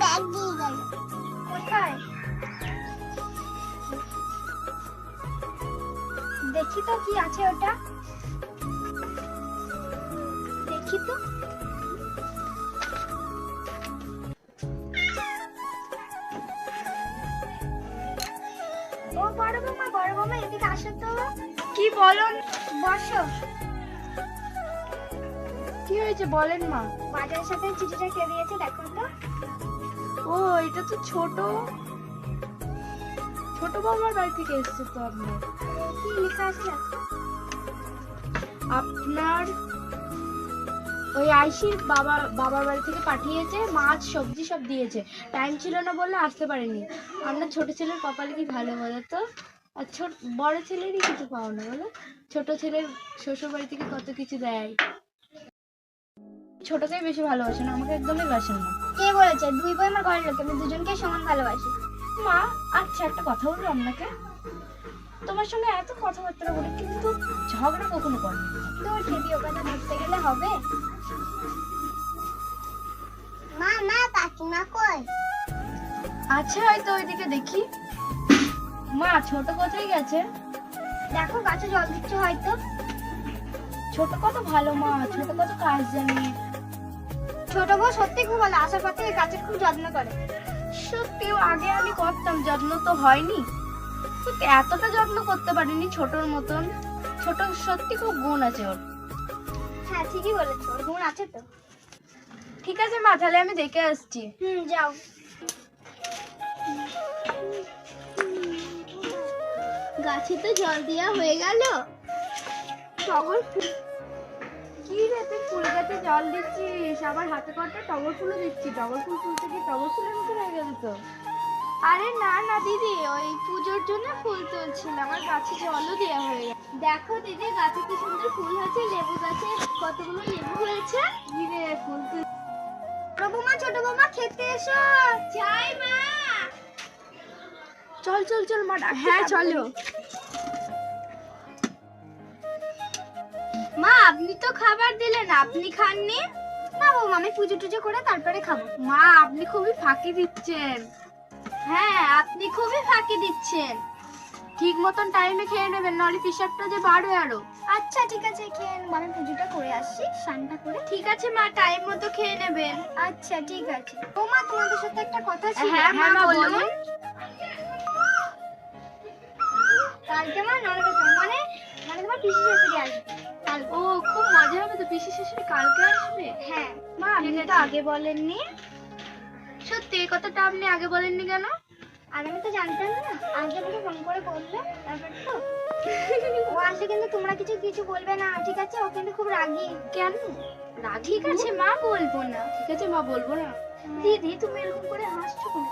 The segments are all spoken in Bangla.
ব্যাগ কোথায়? দেখি তো কি আছে ওটা। দেখি তো। ও বড় বৌমা বড় বৌমা, এদিকে আসো তো। কি বলো? বসো। কি হয়েছে বলেন মা? বাজারের সাথে চিঠিটা কে দিয়েছে দেখো তো। ও এটা তো ছোট। ছোট বৌমার বাড়ি থেকে এসেছে তো আপনার? কি লেখা আছে? আপনার ওই আইসির বাবা বাবার বাড়ি থেকে পাঠিয়েছে মাছ সবজি সব দিয়েছে। টাইম ছিল না বলে আসতে পারেনি। আপনার ছোট ছেলের কপালে কি ভালো বলো তো? আর ছোট বড় ছেলেরই কিছু পাও না বলো? ছোট ছেলের শ্বশুর বাড়ি থেকে কত কিছু দেয়? ছোটকেই বেশি ভালোবাসে না আমাকে একদমই বাসেন না। কে বলেছে? দুই বই আমার ঘরের লোক আমি দুজনকে সমান ভালোবাসি। মা আচ্ছা একটা কথা বলব আপনাকে? তোমার সঙ্গে এত কথাবার্তা বলে কিন্তু ঝগড়া কখনো করে না। তোর ভিডিও কথা ধরতে গেলে হবে। মা মা কাকিমা কই? আচ্ছা হয়তো ওইদিকে দেখি। মা ছোট কোথায় গেছে? দেখো গাছে জল দিচ্ছে হয়তো। ছোট কত ভালো মা ছোট কত কাজ জানে। ছোট বউ সত্যি খুব ভালো আসার পর থেকে গাছের খুব যত্ন করে। সত্যিও আগে আমি করতাম যত্ন তো হয়নি। কিন্তু এতটা যত্ন করতে পারিনি ছোটর মতন। ছোট সত্যি খুব গুণ আছে ওর। হ্যাঁ ঠিকই বলেছ ওর গুণ আছে তো। ঠিক আছে মা তাহলে আমি দেখে আসছি। হুম যাও। গাছে তো জল দেওয়া হয়ে গেল। টগর ফুল। কি রে তুই ফুল গাছে জল দিচ্ছিস? আবার হাতে কটা টগর ফুলও দিচ্ছি টগর ফুল তুলতে কি টগর ফুলের মতো হয়ে গেল তো। আরে না না দিদি ওই পুজোর জন্য ফুল তুলছিলাম আর গাছে জলও দেওয়া হয়ে গেল। দেখো দিদি গাছে কি সুন্দর ফুল হয়েছে লেবু গাছে কতগুলো লেবু হয়েছে? কি ফুল তুই বড় বৌমা ছোট বৌমা খেতে এসো। যাই মা। চল চল চল মা হ্যাঁ চলো। মা আপনি তো খাবার দিলেন আপনি খাননি? না বৌমা আমি পুজো টুজো করে তারপরে খাব। মা আপনি খুবই ফাঁকি দিচ্ছেন। হ্যাঁ আপনি খুবই ফাঁকি দিচ্ছেন। ঠিক মতন টাইমে খেয়ে নেবেন নলে পিসাবটা যে বাড়বে আরও। আচ্ছা ঠিক আছে খেয়ে নেব। আমি পুজোটা করে আসছি স্নানটা করে। ঠিক আছে মা টাইম মতো খেয়ে নেবেন। আচ্ছা ঠিক আছে। বৌমা তোমাদের সাথে একটা কথা ছিল। হ্যাঁ মা বলুন। কালকে আমার ননদ মানে মানে তোমার পিসি শাশুড়ি আসবে কাল ও খুব মজা হবে তো পিসি শাশুড়ি কালকে আসবে? হ্যাঁ। মা আপনি তো আগে বলেননি সত্যি এই কথাটা আপনি আগে বলেননি কেন? আর আমি তো জানতাম না। আজকে আমাকে ফোন করে বলল তারপর তো। ও আসলে কিন্তু তোমরা কিছু কিছু বলবে না ঠিক আছে? ও কিন্তু খুব রাগী। কেন? না ঠিক আছে মা বলব না। ঠিক আছে মা বলব না। দিদি তুমি এরকম করে হাসছো কেন?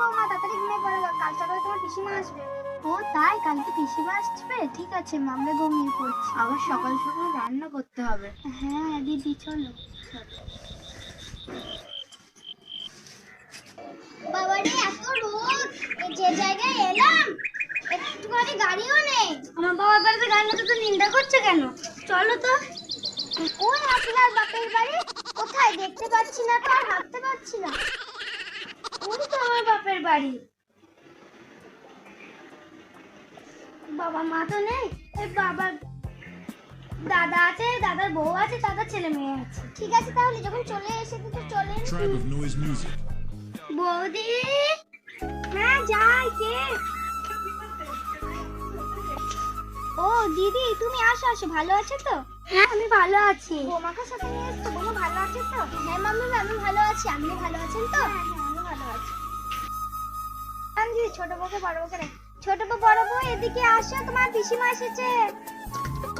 বৌমা তাড়াতাড়ি ঘুমিয়ে পড়ো কাল সকালে তোমার পিসিমা আসবে। ও তাই? কালকে পিসিমা আসবে? ঠিক আছে মা আমরা ঘুমিয়ে পড়ছি। আবার সকাল সকাল রান্না করতে হবে। হ্যাঁ দিদি চলো। বাবারে এত রোদ! যে জায়গায় এলাম একটুখানি গাড়িও নেই। আমার বাবার বাড়িতে গাড়ি মতো তো নিন্দা করছে কেন? চলো তো। ওই আপনার বাপের বাড়ি কোথায়? দেখতে পাচ্ছি না তো আর হাঁটতে পারছি না। ওই তো আমার বাপের বাড়ি। বাবা মা তো নেই এই বাবা দাদা আছে দাদার বউ আছে দাদার ছেলে মেয়ে আছে। ঠিক আছে তাহলে যখন চলে এসেছে তো চলে Tribe of Noise Music. বৌদি? হ্যাঁ যাই কে? ও দিদি তুমি আসো আসো ভালো আছো তো? হ্যাঁ। আমি ভালো আছি। বৌমাকে সাথে নিয়ে এসছো বৌমা ভালো আছে তো? হ্যাঁ মাম্মি আমি ভালো আছি আপনি ভালো আছেন তো? দিদি ছোট বউকে বড় বউকে ছোট বউ বড় বউ এদিকে আসো তোমার পিসিমা এসেছে।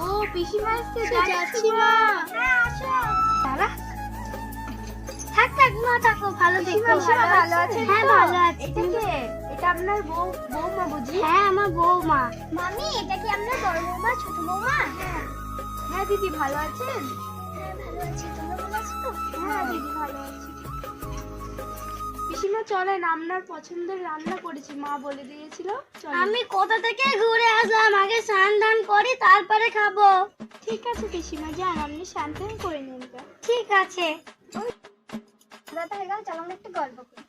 ও পিসিমা এসছে যাচ্ছি মা। হ্যাঁ আসো। দাঁড়া। থাক থাক মা থাকো ভালো দেখো। ভালো আছে হ্যাঁ ভালো আছে। এটা কে? এটা আপনার বউ বৌমা বুঝি? হ্যাঁ আমার বৌমা মামি এটা কি আপনার বড় বৌমা ছোট বৌমা হ্যাঁ। হ্যাঁ দিদি ভালো আছেন? হ্যাঁ ভালো আছি। তোমরা ভালো আছো হ্যাঁ দিদি পিসিমা চলেন আপনার পছন্দের রান্না করেছি। মা বলে দিয়েছিল আমি কোথা থেকে ঘুরে আসলাম? আগে স্নান দান করি তারপরে খাব। ঠিক আছে পিসিমা যান আপনি শান্তি করে নিন ঠিক আছে। দাদা গেল চলো আমরা একটু গল্প করি।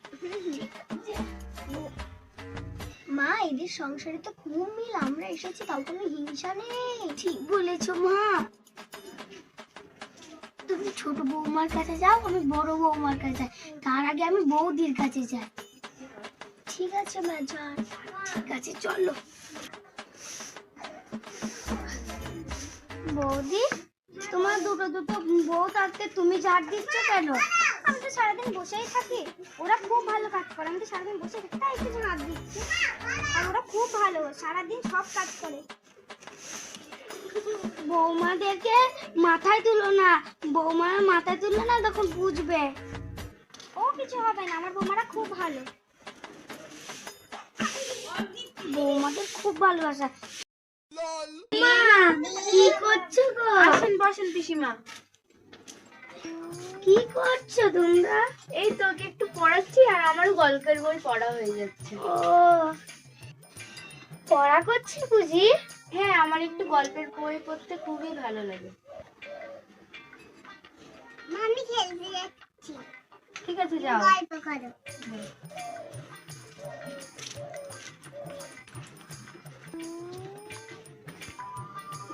মা এদের সংসারে তো খুব মিল আমরা এসেছি তাও কোনো হিংসা নেই। ঠিক বলেছ মা। তুমি ছোট বৌমার কাছে যাও, আমি বড় বৌমার কাছে তার আগে আমি বৌদির কাছে যাই। ঠিক আছে, মা যান ঠিক আছে, চলো। বৌদি, তোমার দুটো দুটো বউ থাকতে তুমি ঝাড় দিচ্ছ কেন? আমি তো সারাদিন বসেই থাকি। ওরা খুব ভালো কাজ করে। আমি তো সারাদিন বসে থাকি, তাই কিছু ঝাড় দিচ্ছি। আর ওরা খুব ভালো, সারাদিন সব কাজ করে। বৌমাদেরকে মাথায় তুলো না। বৌমারা মাথায় তুললে না তখন বুঝবে। ও কিছু হবে না আমার বৌমারা খুব ভালো। বৌমাদের খুব ভালোবাসা। মা কি করছ গো? আসেন বসেন পিসিমা। কি করছ তোমরা? এই তোকে একটু পড়াচ্ছি আর আমার গল্পের বই পড়া হয়ে যাচ্ছে। ও পড়া করছি বুঝি? হ্যাঁ আমার একটু গল্পের বই পড়তে খুবই ভালো লাগে। আমি খেলতে যাচ্ছি। ঠিক আছে যাও। গল্প করো।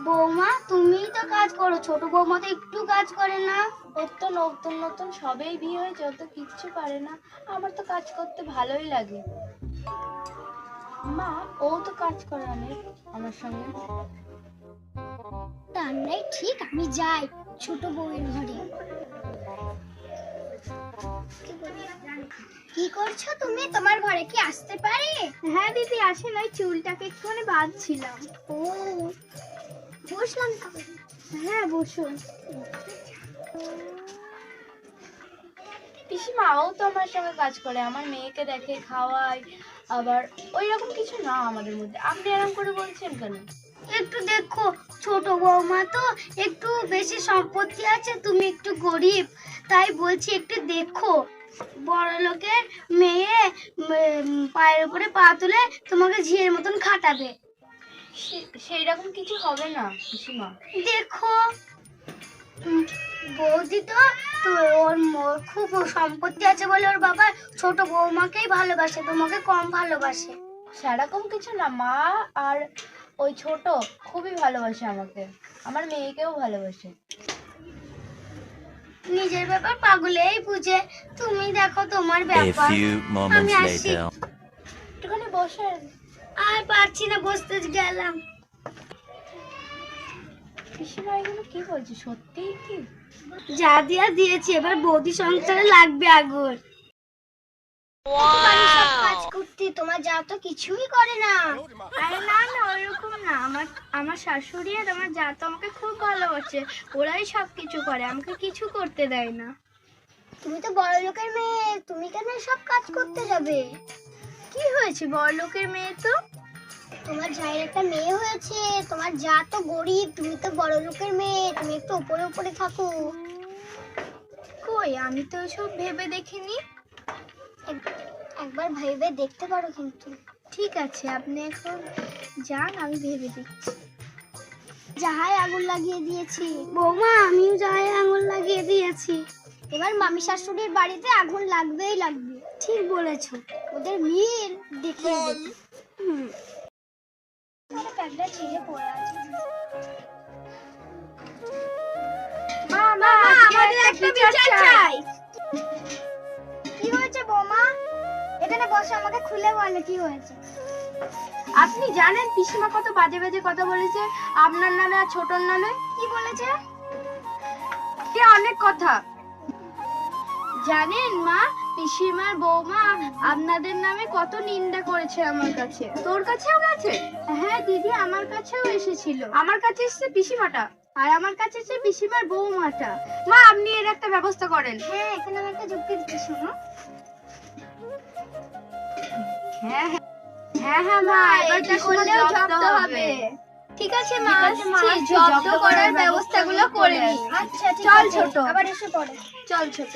বৌমা তুমিই তো কাজ করো। ছোট বৌমা তো একটু কাজ করে না। ওর তো নতুন নতুন সবেই বিয়ে হয়েছে ও তো কিচ্ছু পারে না। আমার তো কাজ করতে ভালোই লাগে। মা ও তো কাজ করে অনেক আমার সঙ্গে। রান্নাই ঠিক আমি যাই ছোট বউয়ের ঘরে। কি করছ তুমি? তোমার ঘরে কি আসতে পারি? হ্যাঁ দিদি আসেন ওই চুলটাকে একটুখানি বাঁধছিলাম। ও বসলাম হ্যাঁ বসুন। পিসিমা ও তো আমার সঙ্গে কাজ করে আমার মেয়েকে দেখে খাওয়ায় আবার ওই রকম কিছু না আমাদের মধ্যে। আপনি এরকম করে বলছেন কেন? একটু দেখো ছোট বৌমা তো একটু বেশি সম্পত্তি আছে তুমি একটু গরিব তাই বলছি একটু দেখো। বড় লোকের মেয়ে পায়ের উপরে পা তুলে তোমাকে ঝিয়ের মতন খাটাবে। সেই রকম কিছু হবে না পিসিমা। দেখো। বৌদি তো ওর খুব সম্পত্তি আছে বলে ওর বাবা ছোট বৌমাকেই ভালোবাসে তোমাকে কম ভালোবাসে। সেরকম কিছু না মা আর ওই ছোট খুবই ভালোবাসে আমাকে। আমার মেয়েকেও ভালোবাসে। নিজের ব্যাপার পাগলেই বুঝে। তুমি দেখো তোমার ব্যাপার। আমি আসি। একটুখানি বসেন। আর পারছি না বসতে গেলাম। পিসিমা এগুলো কি বলছে? সত্যিই কি? যা দিয়া দিয়েছি এবার বৌদি সংসারে লাগবে আগুন। কাজ করতে তোমার যা তো কিছুই করে না। আরে না না ওইরকম না। আমার আমার শাশুড়ি আর আমার যা তো আমাকে খুব ভালোবাসে ওরাই সব কিছু করে আমাকে কিছু করতে দেয় না। তুমি তো বড় লোকের মেয়ে তুমি কেন সব কাজ করতে যাবে? কি হয়েছে বড় লোকের মেয়ে তো? তোমার জায়ের একটা মেয়ে হয়েছে। তোমার যা তো গরিব তুমি তো বড় লোকের মেয়ে তুমি একটু উপরে উপরে থাকো। কই আমি তো সব ভেবে দেখিনি। এক- একবার ভেবে দেখতে পারো কিন্তু। ঠিক আছে আপনি এখন যান আমি ভেবে দেখছি। যাহাই আগুন লাগিয়ে দিয়েছি। বৌমা আমিও যাহাই আগুন লাগিয়ে দিয়েছি। এবার মামি শাশুড়ির বাড়িতে আগুন লাগবেই লাগবে। ঠিক বলেছ। ওদের মিল দেখিয়ে দেবে হুম। প্যাকটা ছিঁড়ে পড়ে আছে। মা মা আমাদের একটা বিচার চাই। কি হয়েছে বৌমা? এখানে বসে আমাকে খুলে বলে কি হয়েছে? আপনি জানেন পিসিমা কত বাজে বাজে কথা বলেছে আপনার নামে আর ছোটর নামে? কি বলেছে? সে অনেক কথা। জানেন মা পিসিমার বৌমা আপনাদের নামে কত নিন্দা করেছে আমার কাছে। তোর কাছেও গেছে? হ্যাঁ দিদি আমার কাছেও এসেছিল। আমার কাছে এসেছে পিসিমাটা? আর আমার কাছে এসেছে পিসিমার বৌমাটা। মা আপনি এর একটা ব্যবস্থা করেন। হ্যাঁ এখানে আমি একটা যুক্তি দিচ্ছি শোনো। হ্যাঁ হ্যাঁ হ্যাঁ হ্যাঁ মা এবার করলেও জব্দ হবে। ঠিক আছে মা জব্দ করার ব্যবস্থাগুলো করে নি। আচ্ছা চল, ছোট। আবার এসে পড়ে। চল ছোট।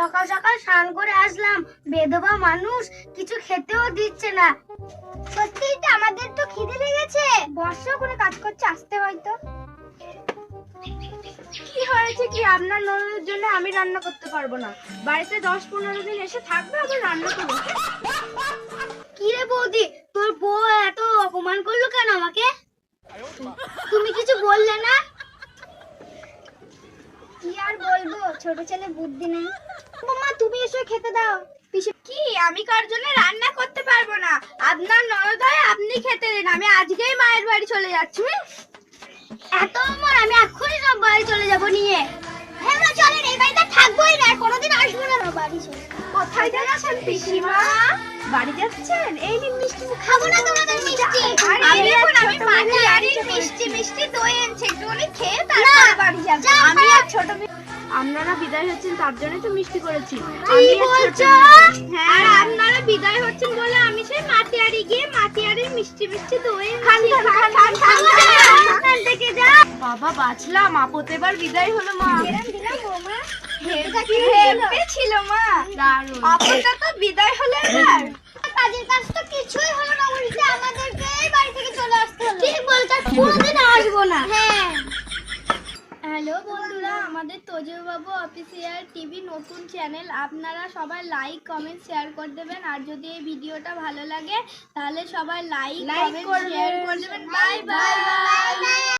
সকাল সকাল স্নান করে আসলাম। বেধবা মানুষ কিছু খেতেও দিচ্ছে না। সত্যি আমাদের তো খিদে লেগেছে। বর্ষা করে কাজ করছে, আসতে হয়তো। কি হয়েছে কি? আপনার ননদের জন্য আমি রান্না করতে পারব না। বাড়িতে দশ পনেরো দিন এসে থাকবে, আবার রান্না করব। কি রে বৌদি? তোর বউ এত অপমান করল কেন আমাকে? তুমি কিছু বললে না? কি আর বলব? ছোট ছেলে বুদ্ধি নেই। মামা তুমি এসে খেতে দাও। পিসে কি? আমি কার জন্য রান্না করতে পারব না? আপনার ননদ হয় আপনি খেতে দিন। আমি আজকেই মায়ের বাড়ি চলে যাচ্ছি। এত আমার আমি এক্ষুনি সব বাড়ি চলে যাব নিয়ে। হ্যাঁ মা চলেন এই বাড়িতে থাকবোই না কোনোদিন আসব না বাড়ি চলে কোথায় যাচ্ছেন পিসিমা বাড়ি যাচ্ছেন? এই নিন মিষ্টি। খাব না তোমাদের মিষ্টি। আমি দেখুন আমি মেয়ে আড়ির আনতে মিষ্টি মিষ্টি দই এনেছি একটুখানি খেয়ে তারপরে বাড়ি যাব। আপনারা বিদায় হচ্ছেন তার জন্যই তো মিষ্টি করেছি। আমি আর বলছো? হ্যাঁ। আপনারা বিদায় হচ্ছেন বলে আমি সেই মাটি আড়ি গিয়ে মাটি আড়ির মিষ্টি মিষ্টি দই খান খান খান খাব থেকে যা। বাবা বাঁচলাম। আপত এবার বিদায় হলো মা। ছিল মা। দারুণ। আপতটা তো বিদায় হলো এবার কাজের কাজ তো কিছুই হলো না উল্টে আমাদেরকে এই বাড়ি থেকে চলে আসতে হলো ঠিক বলছো কোনোদিন আসব না হ্যাঁ হ্যালো বন্ধুরা আমাদের তোজো বাবু অফিসিয়াল টিভি নতুন চ্যানেল আপনারা সবাই লাইক কমেন্ট শেয়ার করে দেবেন। আর যদি এই ভিডিওটা ভালো লাগে তাহলে সবাই লাইক কমেন্ট শেয়ার করে দেবেন। Bye bye